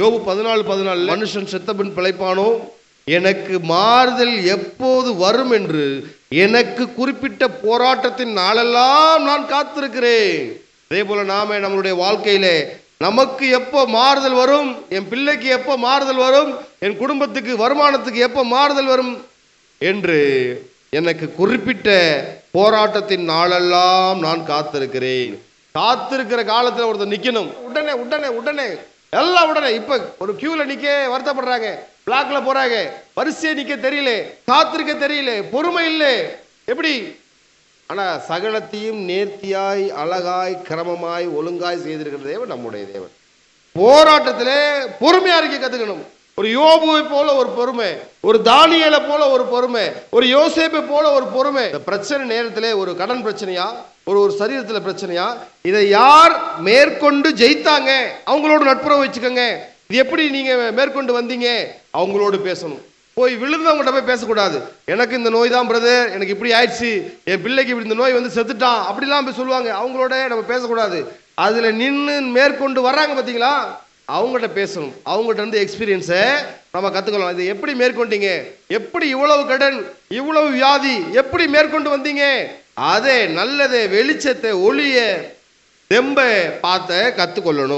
யோபு பதினாலு பதினாலு மனுஷன் செத்தபின் பிழைப்பானோ? எனக்கு மாறுதல் எப்போது வரும் என்று எனக்கு குறிப்பிட்ட போராட்டத்தின் நாளெல்லாம் நான் காத்திருக்கிறேன். அதே போல நாம நம்மளுடைய வாழ்க்கையிலே நமக்கு எப்போ மாறுதல் வரும்? என் பிள்ளைக்கு எப்போ மாறுதல் வரும்? என் குடும்பத்துக்கு வருமானத்துக்கு எப்போ மாறுதல் வரும்? என்று எனக்கு குறிப்பிட்ட போராட்டத்தின் நாளெல்லாம் நான் காத்திருக்கிறேன். காத்திருக்கிற காலத்தில் ஒருத்தர் நிற்கணும் உடனே உடனே உடனே. எல்லாம் உடனே இப்ப ஒரு கியூல நிக்க வருத்தப்படுறாங்க. பிளாக்ல போறாங்க. வரிசையை நிக்க தெரியல. காத்திருக்க தெரியல. பொறுமை இல்லை. எப்படி? ஆனா சகலத்தையும் நேர்த்தியாய் அழகாய் கிரமமாய் ஒழுங்காய் செய்திருக்கிற தேவன் நம்முடைய தேவன். போராட்டத்திலே பொறுமையா இருக்க கத்துக்கணும். ஒரு யோபுவை போல ஒரு பொறுமை ஒரு தானியலை போல ஒரு பொறுமை ஒரு யோசேப்பை போல ஒரு பொறுமை. இந்த பிரச்சனை நேரத்திலே ஒரு கடன் பிரச்சனையா ஒரு ஒரு சரீரத்தில் பிரச்சனையா இதை யார் மேற்கொண்டு ஜெயித்தாங்க? அவங்களோட நட்புறவு வச்சுக்கோங்க. இது எப்படி நீங்க மேற்கொண்டு வந்தீங்க? அவங்களோடு பேசணும். போய் விழுந்தவங்கள்ட்ட போய் பேசக்கூடாது. எனக்கு இந்த நோய் தான் பிரதர் எனக்கு இப்படி ஆயிடுச்சு. என் பிள்ளைக்கு இப்படி இந்த நோய் வந்து செத்துட்டான். அப்படிலாம் போய் சொல்லுவாங்க. அவங்களோட நம்ம பேசக்கூடாது. அதுல நின்று மேற்கொண்டு வர்றாங்க பார்த்தீங்களா அவங்கள்ட்ட பேசணும். அவங்கள்ட்ட இருந்து எக்ஸ்பீரியன்ஸை நம்ம கற்றுக்கலாம் இதை எப்படி மேற்கொண்டீங்க? எப்படி இவ்வளவு கடன் இவ்வளவு வியாதி எப்படி மேற்கொண்டு வந்தீங்க? அதே நல்லதை வெளிச்சத்தை ஒளிய தெம்ப பார்த்த கற்றுக்கொள்ளணும்